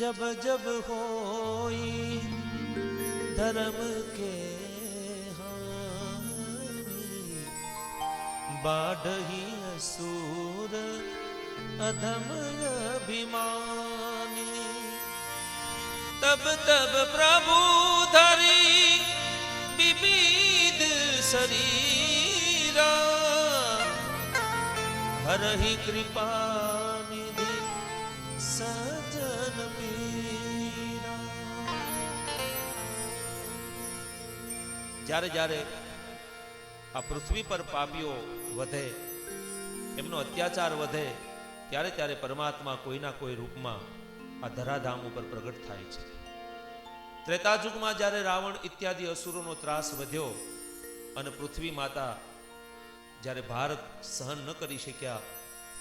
जब जब होई धर्म के हानि बाढ़ही असुर अधम अभिमानी तब तब प्रभु धरी विविध शरीरा हरहि कृपा જ્યારે જ્યારે આ પૃથ્વી પર પાપીઓ વધે, એમનો અત્યાચાર વધે, ત્યારે ત્યારે પરમાત્મા કોઈના કોઈ રૂપમાં આ ધરાધામ ઉપર પ્રગટ થાય છે. ત્રેતાયુગમાં જ્યારે રાવણ ઇત્યાદિ અસુરોનો ત્રાસ વધ્યો અને પૃથ્વી માતા જ્યારે ભારત સહન ન કરી શક્યા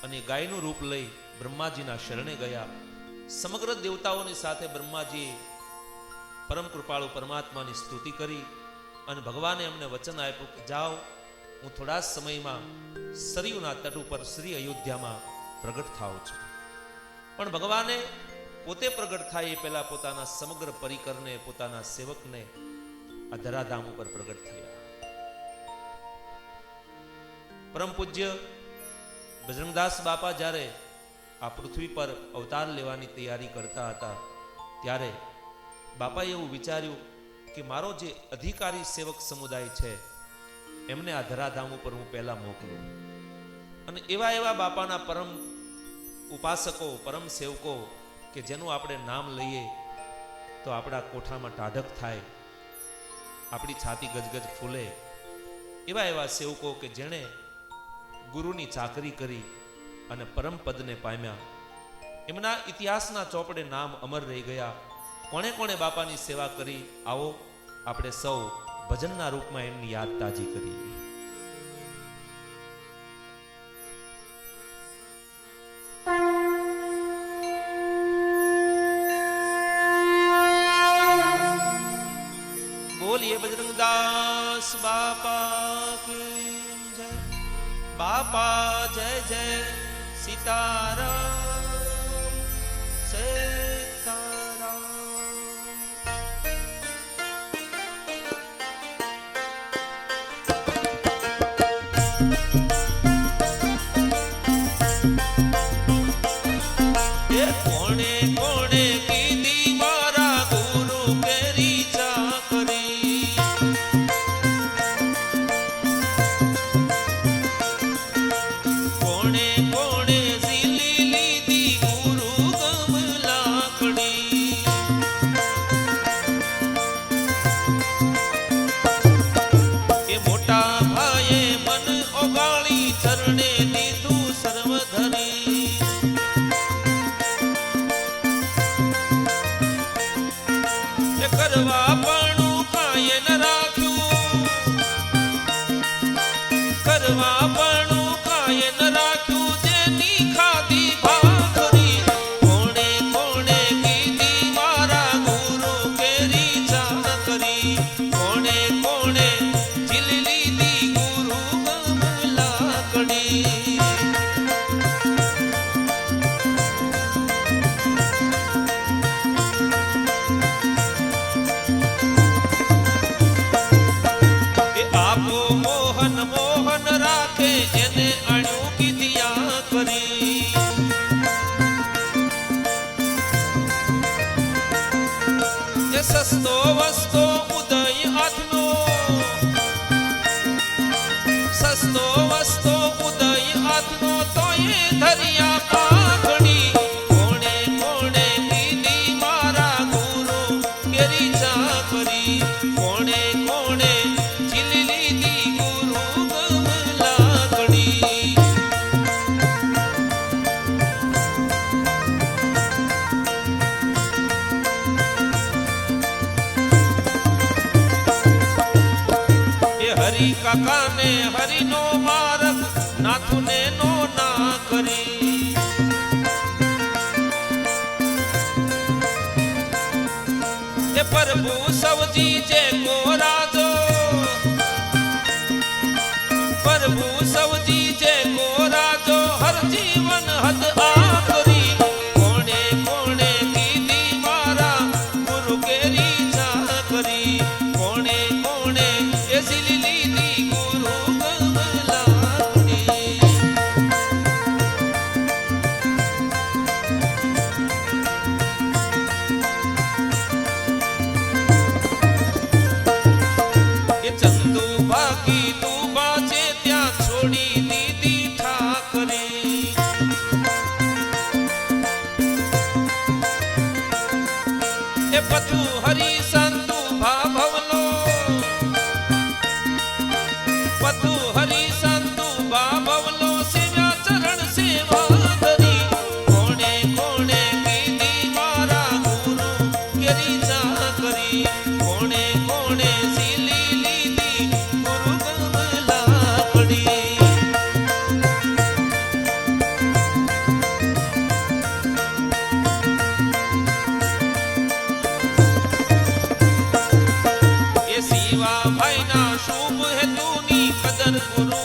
અને ગાયનું રૂપ લઈ બ્રહ્માજીના શરણે ગયા, સમગ્ર દેવતાઓની સાથે બ્રહ્માજીએ પરમ કૃપાળુ પરમાત્માની સ્તુતિ કરી અને ભગવાને એમને વચન આપ્યું કે જાઓ, હું થોડા સમયમાં સરયુના તટ ઉપર શ્રી અયોધ્યામાં પ્રગટ થાઉં છું. પણ ભગવાને પોતે પ્રગટ થાય એ પહેલા પોતાના સમગ્ર પરિકરને, પોતાના સેવકને આ ધરાધામ ઉપર પ્રગટ થયા. પરમ પૂજ્ય બજરંગદાસ બાપા જ્યારે આ પૃથ્વી પર અવતાર લેવાની તૈયારી કરતા હતા, ત્યારે બાપાએ એવું વિચાર્યું કે મારો જે અધિકારી સેવક સમુદાય છે, એમને આ ધરાધામ ઉપર હું પહેલા મોકલું. અને એવા એવા બાપાના પરમ ઉપાસકો, પરમ સેવકો કે જેનું આપણે નામ લઈએ, તો આપણા કોઠામાં ટાઢક થાય, આપણી છાતી ગજગજ ફૂલે. એવા એવા સેવકો કે જેણે ગુરુની ચાકરી કરી અને પરમ પદને પામ્યા. એમના ઇતિહાસના ચોપડે નામ અમર રહી ગયા. કોણે કોણે બાપાની સેવા કરી? આવો, આપણે સૌ ભજનના રૂપમાં એમની યાદ તાજી કરીએ. બોલીએ બજરંગદાસ બાપા જય. બાપા જય જય સીતારામ. હરી કાકાને હરિનો માર્ગ નાથુને નો ના કરી. પ્રભુ સવજી જે કો પતુ Guru.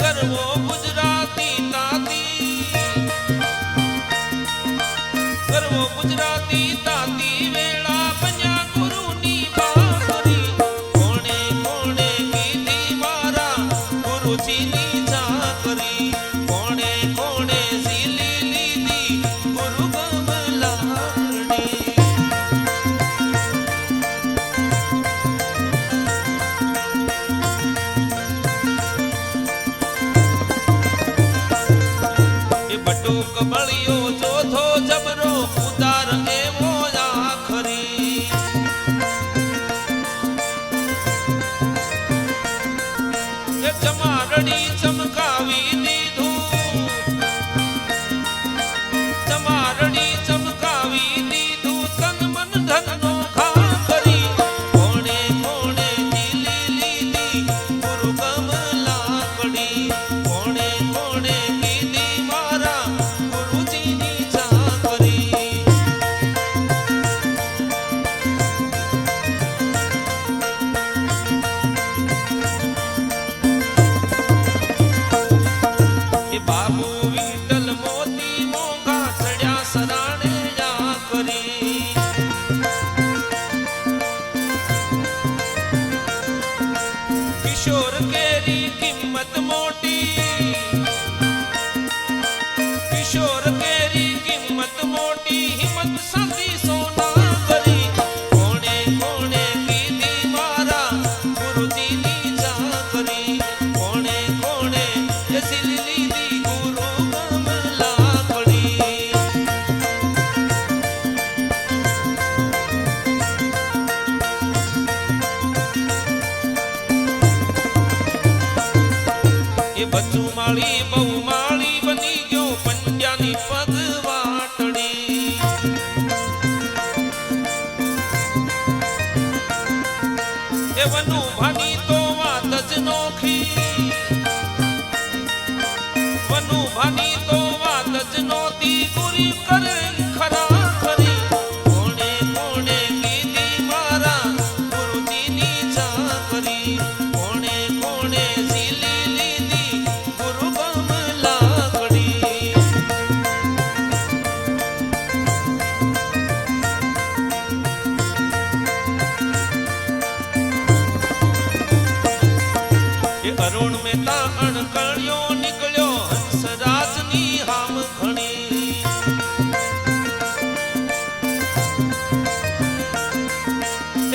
કે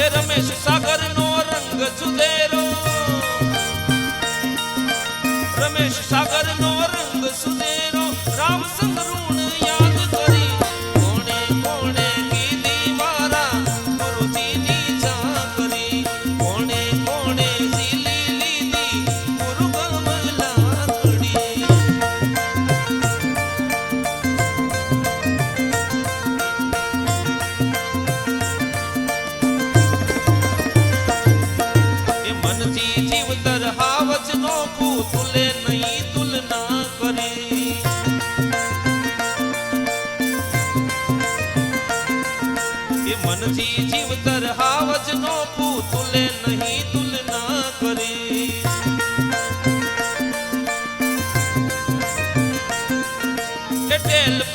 રમેશ સાગર નો રંગ જુદે.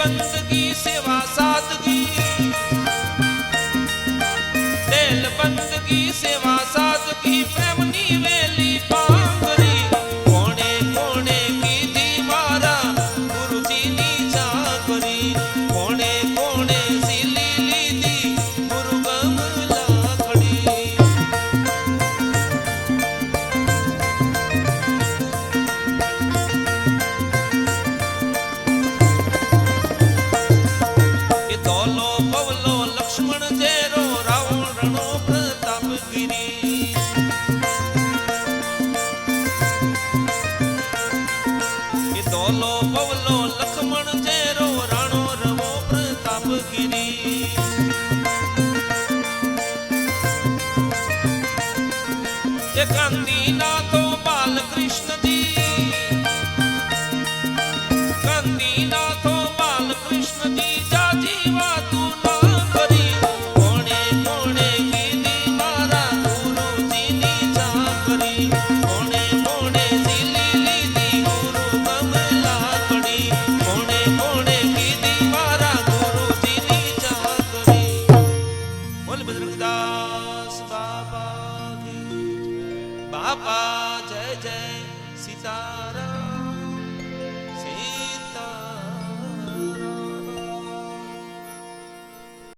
બંદગી સેવા સાદગી તેલ બંદગી સેવા સાદગી લક્ષ્મણ ચેરો રાણો રમો પ્રતાપ ગિરી.